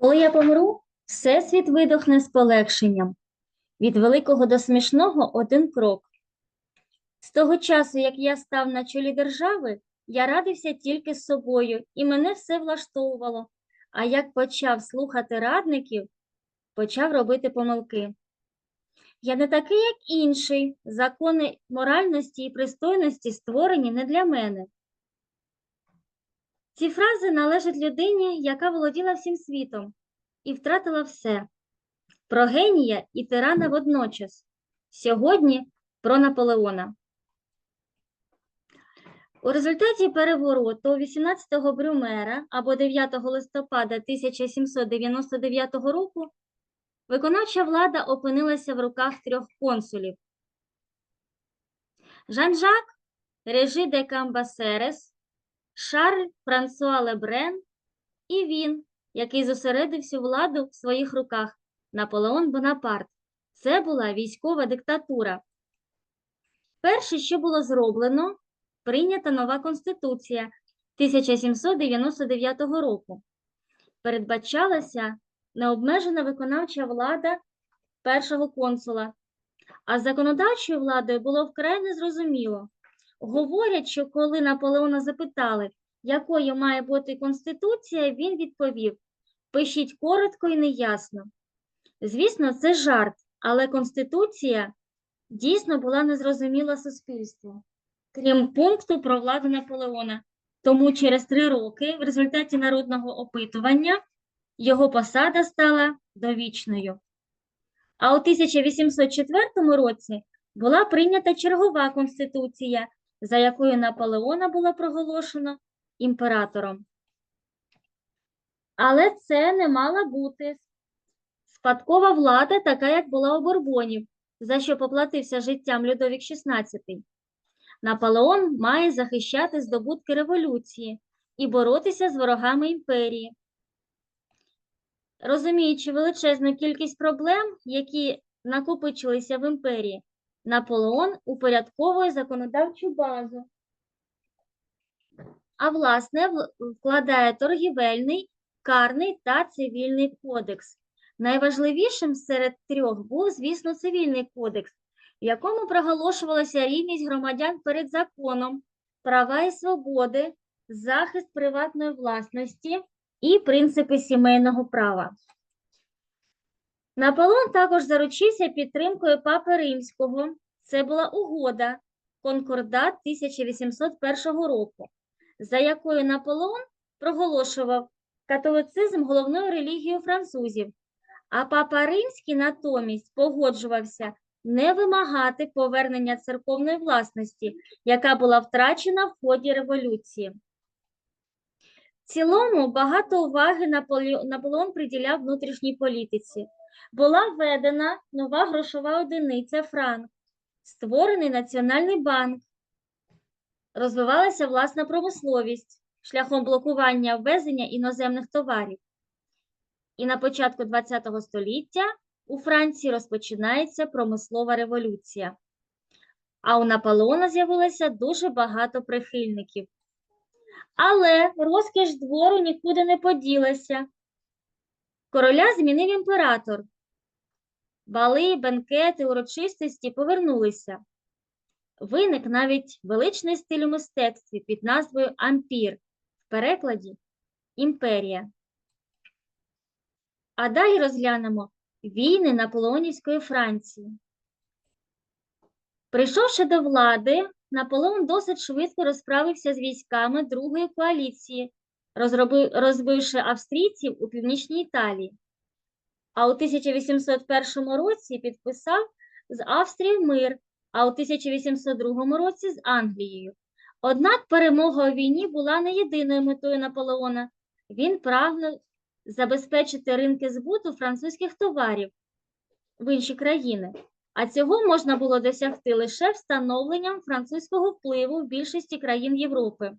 Коли я помру, Всесвіт видохне з полегшенням. Від великого до смішного один крок. З того часу, як я став на чолі держави, я радився тільки з собою, і мене все влаштовувало. А як почав слухати радників, почав робити помилки. Я не такий, як інший. Закони моральності і пристойності створені не для мене. Ці фрази належать людині, яка володіла всім світом і втратила все. Про генія і тирана водночас. Сьогодні про Наполеона. У результаті перевороту 18-го Брюмера або 9 листопада 1799 року виконавча влада опинилася в руках трьох консулів. Жан-Жак Режи де Камбасерес, Шарль Франсуа Лебрен і він, який зосередив всю владу в своїх руках Наполеон Бонапарт. Це була військова диктатура. Перше, що було зроблено, прийнята нова Конституція 1799 року. Передбачалася необмежена виконавча влада першого консула, а законодавчою владою було вкрай незрозуміло. Говорять, що коли Наполеона запитали, якою має бути Конституція, він відповів: пишіть коротко і неясно. Звісно, це жарт, але Конституція дійсно була незрозуміла суспільству, крім пункту про владу Наполеона. Тому через три роки, в результаті народного опитування, його посада стала довічною. А у 1804 році була прийнята чергова конституція, за якою Наполеона було проголошено імператором. Але це не мала бути спадкова влада, така як була у Бурбонів, за що поплатився життям Людовік XVI. Наполеон має захищати здобутки революції і боротися з ворогами імперії. Розуміючи величезну кількість проблем, які накопичилися в імперії, Наполеон упорядковує законодавчу базу, а власне вкладає торгівельний, карний та цивільний кодекс. Найважливішим серед трьох був, звісно, цивільний кодекс, в якому проголошувалася рівність громадян перед законом, права і свободи, захист приватної власності і принципи сімейного права. Наполеон також заручився підтримкою Папи Римського. Це була угода Конкордат 1801 року, за якою Наполеон проголошував католицизм головною релігією французів, а Папа Римський натомість погоджувався не вимагати повернення церковної власності, яка була втрачена в ході революції. В цілому багато уваги Наполеон приділяв внутрішній політиці. Була введена нова грошова одиниця франк, створений Національний банк, розвивалася власна промисловість шляхом блокування ввезення іноземних товарів. І на початку ХХ століття у Франції розпочинається промислова революція. А у Наполеона з'явилося дуже багато прихильників. Але розкіш двору нікуди не поділася. Короля змінив імператор. Бали, бенкети, урочистості повернулися. Виник навіть величний стиль у мистецтві під назвою Ампір, в перекладі Імперія. А далі розглянемо війни Наполеонівської Франції. Прийшовши до влади, Наполеон досить швидко розправився з військами Другої коаліції, розбивши австрійців у північній Італії. А у 1801 році підписав з Австрією мир, а у 1802 році з Англією. Однак перемога у війні була не єдиною метою Наполеона. Він прагнув забезпечити ринки збуту французьких товарів в інші країни. А цього можна було досягти лише встановленням французького впливу в більшості країн Європи.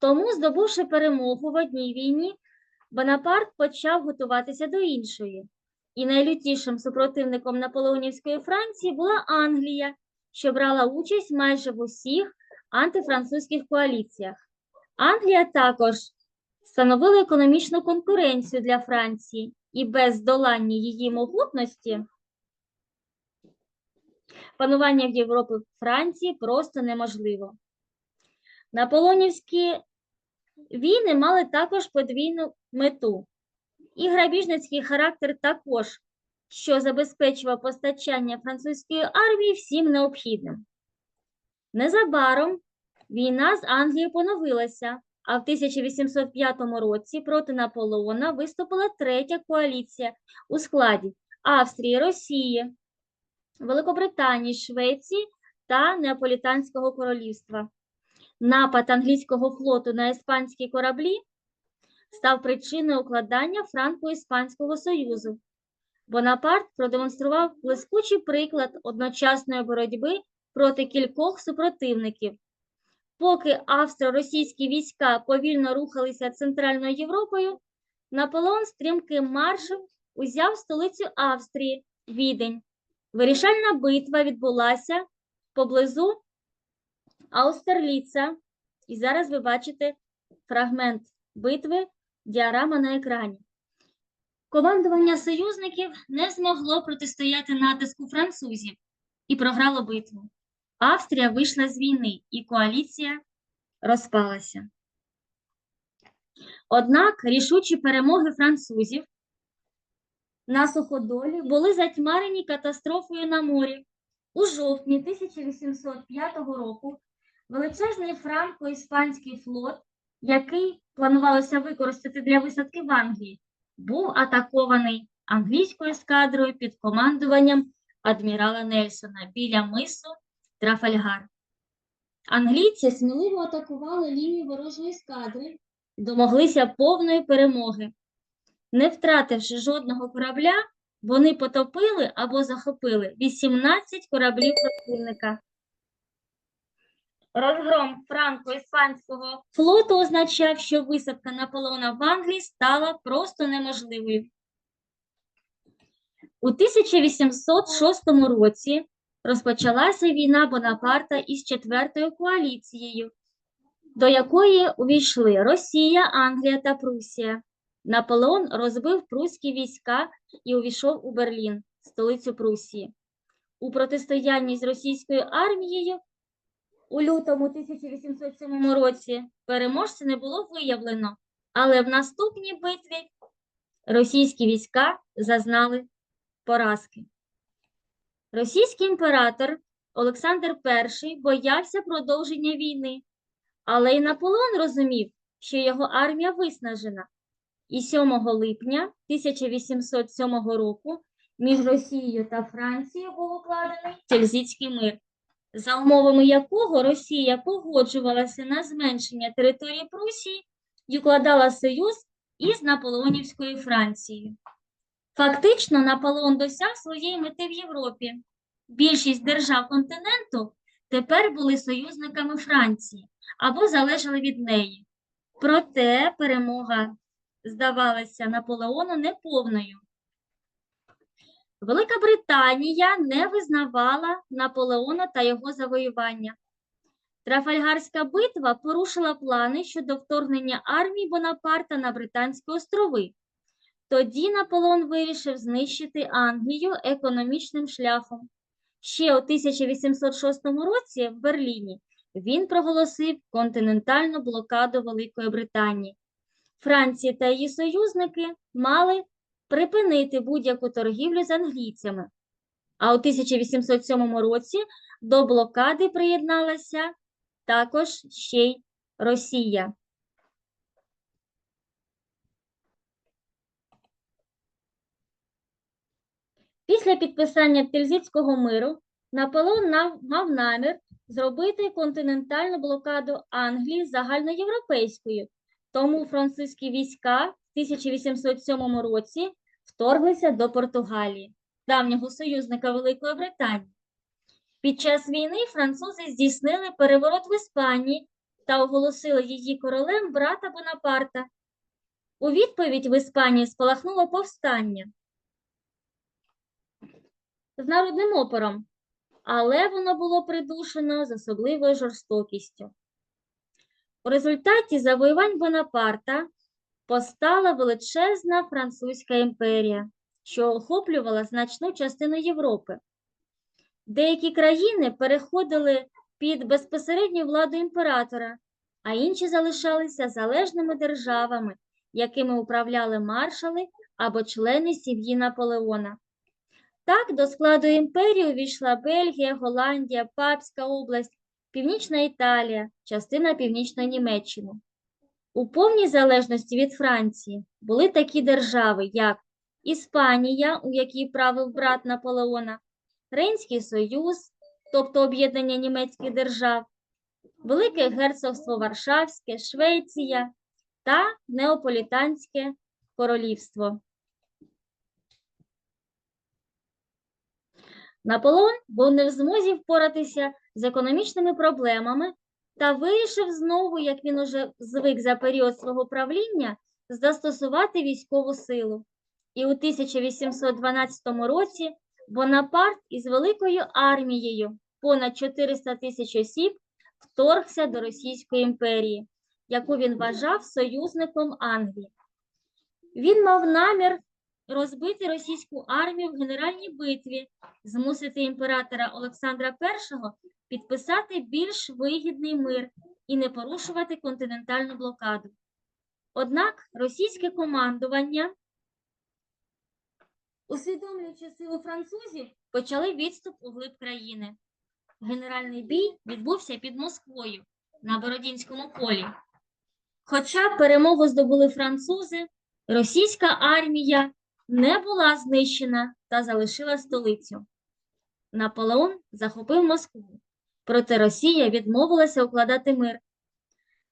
Тому, здобувши перемогу в одній війні, Бонапарт почав готуватися до іншої. І найлютішим супротивником Наполеонівської Франції була Англія, що брала участь майже в усіх антифранцузьких коаліціях. Англія також становили економічну конкуренцію для Франції, і без здолання її могутності панування в Європі Франції просто неможливо. Наполеонівські війни мали також подвійну мету. І грабіжницький характер також, що забезпечував постачання французької армії всім необхідним. Незабаром війна з Англією поновилася, а в 1805 році проти Наполеона виступила третя коаліція у складі Австрії, Росії, Великобританії, Швеції та Неаполітанського королівства. Напад англійського флоту на іспанські кораблі став причиною укладання Франко-Іспанського союзу. Бонапарт продемонстрував блискучий приклад одночасної боротьби проти кількох супротивників. Поки австро-російські війська повільно рухалися Центральною Європою, Наполеон стрімким маршем узяв столицю Австрії Відень. Вирішальна битва відбулася поблизу Аустерліца. І зараз ви бачите фрагмент битви, діарама на екрані. Командування союзників не змогло протистояти натиску французів і програло битву. Австрія вийшла з війни, і коаліція розпалася. Однак рішучі перемоги французів на суходолі були затьмарені катастрофою на морі. У жовтні 1805 року величезний франко-іспанський флот, який планувалося використати для висадки в Англії, був атакований англійською ескадрою під командуванням адмірала Нельсона біля мису Трафальгар. Англійці сміливо атакували лінію ворожої ескадри, домоглися повної перемоги. Не втративши жодного корабля, вони потопили або захопили 18 кораблів противника. Розгром франко-іспанського флоту означав, що висадка Наполеона в Англії стала просто неможливою. У 1806 році розпочалася війна Бонапарта із четвертою коаліцією, до якої увійшли Росія, Англія та Прусія. Наполеон розбив прусські війська і увійшов у Берлін, столицю Прусії. У протистоянні з російською армією у лютому 1807 році переможця не було виявлено, але в наступній битві російські війська зазнали поразки. Російський імператор Олександр І боявся продовження війни, але й Наполеон розумів, що його армія виснажена. І 7 липня 1807 року між Росією та Францією був укладений Тильзитський мир, за умовами якого Росія погоджувалася на зменшення території Прусії і укладала союз із Наполеонівською Францією. Фактично, Наполеон досяг своєї мети в Європі. Більшість держав континенту тепер були союзниками Франції або залежали від неї. Проте перемога здавалася Наполеону неповною. Велика Британія не визнавала Наполеона та його завоювання. Трафальгарська битва порушила плани щодо вторгнення армії Бонапарта на Британські острови. Тоді Наполеон вирішив знищити Англію економічним шляхом. Ще у 1806 році в Берліні він проголосив континентальну блокаду Великої Британії. Франція та її союзники мали припинити будь-яку торгівлю з англійцями. А у 1807 році до блокади приєдналася також ще й Росія. Після підписання Тильзитського миру Наполеон мав намір зробити континентальну блокаду Англії загальноєвропейською, тому французькі війська в 1807 році вторглися до Португалії, давнього союзника Великої Британії. Під час війни французи здійснили переворот в Іспанії та оголосили її королем брата Бонапарта. У відповідь в Іспанії спалахнуло повстання з народним опором, але воно було придушено з особливою жорстокістю. У результаті завоювань Бонапарта постала величезна французька імперія, що охоплювала значну частину Європи. Деякі країни переходили під безпосередню владу імператора, а інші залишалися залежними державами, якими управляли маршали або члени сім'ї Наполеона. Так, до складу імперії увійшла Бельгія, Голландія, Папська область, Північна Італія, частина Північної Німеччини. У повній залежності від Франції були такі держави, як Іспанія, у якій правив брат Наполеона, Рейнський Союз, тобто об'єднання німецьких держав, Велике Герцогство Варшавське, Швеція та Неаполітанське королівство. Наполеон був не в змозі впоратися з економічними проблемами та вирішив знову, як він уже звик за період свого правління, застосувати військову силу. І у 1812 році Бонапарт із великою армією, понад 400 тисяч осіб, вторгся до Російської імперії, яку він вважав союзником Англії. Він мав намір розбити російську армію в генеральній битві, змусити імператора Олександра І підписати більш вигідний мир і не порушувати континентальну блокаду. Однак російське командування, усвідомлюючи силу французів, почали відступ у глиб країни. Генеральний бій відбувся під Москвою на Бородінському полі. Хоча перемогу здобули французи, російська армія не була знищена та залишила столицю. Наполеон захопив Москву, проте Росія відмовилася укладати мир.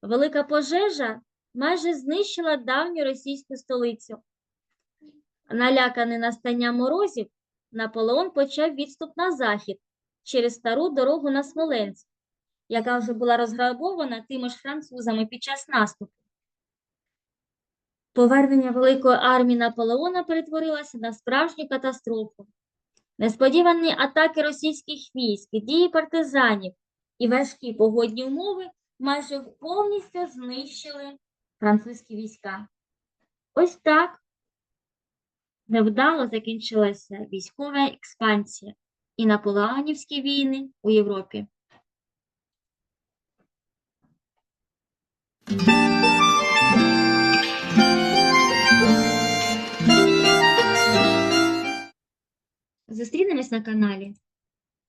Велика пожежа майже знищила давню російську столицю. Наляканий настанням морозів, Наполеон почав відступ на захід через стару дорогу на Смоленськ, яка вже була розграбована тими ж французами під час наступу. Повернення великої армії Наполеона перетворилося на справжню катастрофу. Несподівані атаки російських військ, дії партизанів і важкі погодні умови майже повністю знищили французькі війська. Ось так невдало закінчилася військова експансія і наполеонівські війни у Європі. Зустрінемось на каналі.